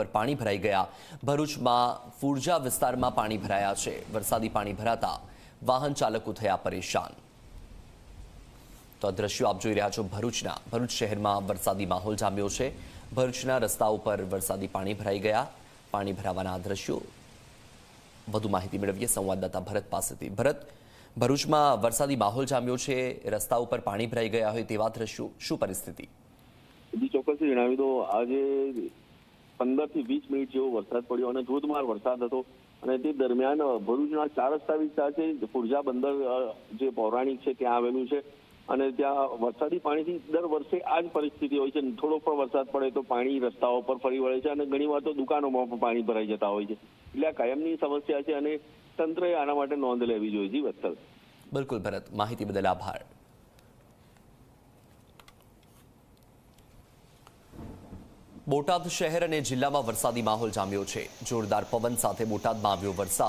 ઉપર પાણી ભરાઈ ગયા. ભરૂચમાં ફુરજા વિસ્તારમાં પાણી ભરાયા છે. વરસાદી પાણી ભરાતા વાહન ચાલકો થયા પરેશાન. તો આ દ્રશ્યો આપ જોઈ રહ્યા છો ભરૂચના. ભરૂચ શહેરમાં વરસાદી માહોલ જામ્યો છે. ભરૂચના રસ્તા ઉપર વરસાદી પાણી ભરાઈ ગયા. પાણી ભરાવાના આ દ્રશ્યો વધુ માહિતી મેળવીએ સંવાદદાતા ભરત પાસેથી. ભરત, ભરૂચમાં વરસાદી માહોલ જામ્યો છે. રસ્તા ઉપર પાણી ભરાઈ ગયા હોય તેવા દ્રશ્યો. શું પરિસ્થિતિ? ચોક્કસ જણાવી દો. આજે પંદરથી વીસ મિનિટ જેવો વરસાદ પડ્યો અને ધોધમાર વરસાદ હતો. અને તે દરમિયાન ભરૂચના ચાર રસ્તા વિસ્તાર છે. પુરજા બંદર જે પૌરાણિક છે, ત્યાં આવેલું છે. અને ત્યાં વરસાદી પાણીથી દર વર્ષે આ જ પરિસ્થિતિ હોય છે. થોડો પણ વરસાદ પડે તો પાણી રસ્તાઓ પર ફરી વળે છે અને ઘણી વાર તો દુકાનોમાં પણ પાણી ભરાઈ જતા હોય છે. એટલે આ કાયમની સમસ્યા છે અને તંત્રએ આના માટે નોંધ લેવી જોઈએ. જી, વત્સલ. બિલકુલ, ભરત. માહિતી બદલ આભાર. બોટાદ શહેર અને જિલ્લામાં વરસાદી માહોલ જામ્યો છે. જોરદાર પવન સાથે બોટાદમાં આવ્યો વરસાદ.